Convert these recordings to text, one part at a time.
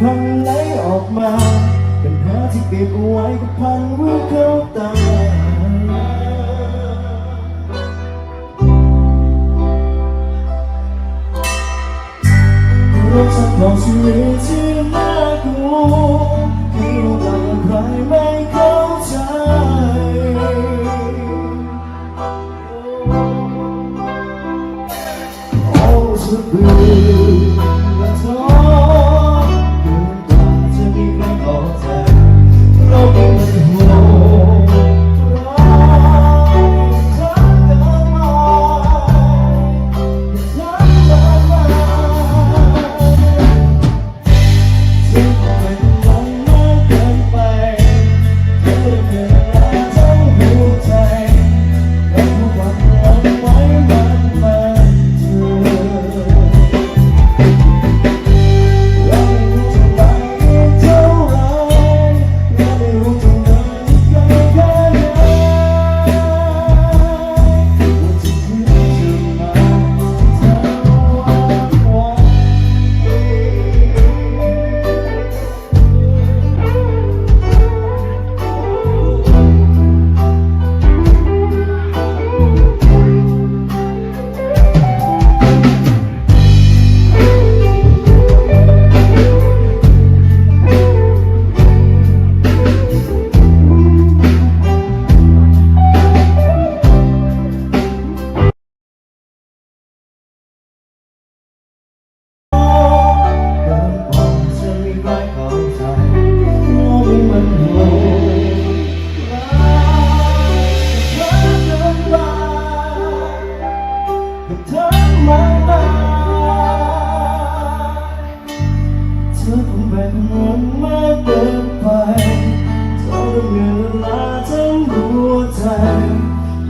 พังไหลออกมาปัญหาที่เก็บเอาไว้ก็พังรู้เข้าตารักสักดองชีวิตที่น่ากลัวที่เราต่างใครไม่เข้าใจโอ้สุดเบื่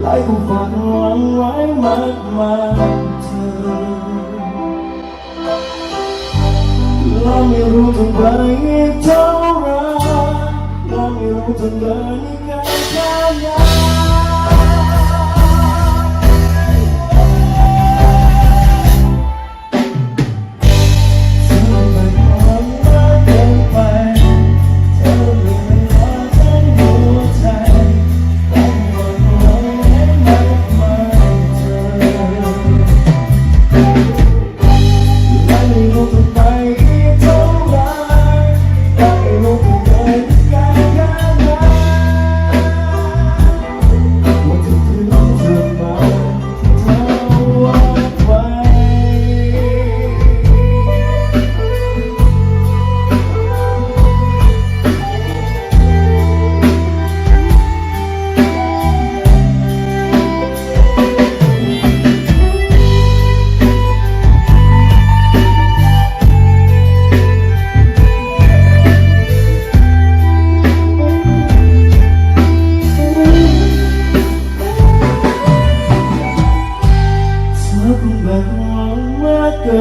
หลายผู้ฝันหวังไว้มากมายเธอเราไม่รู้ต้องไปอีกเท่าไรเราไม่รู้ต้องเดินอีกไกลแค่ไหน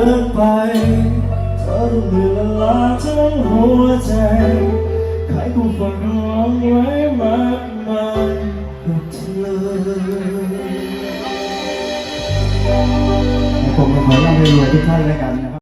ากเกินไปเธอต้องเหนื่อยล้าทั้งหัวใจใครคงฝากร้องไว้มากมายกับเธอผมขอให้ร่ำรวยทุกท่านแล้วกันนะครับ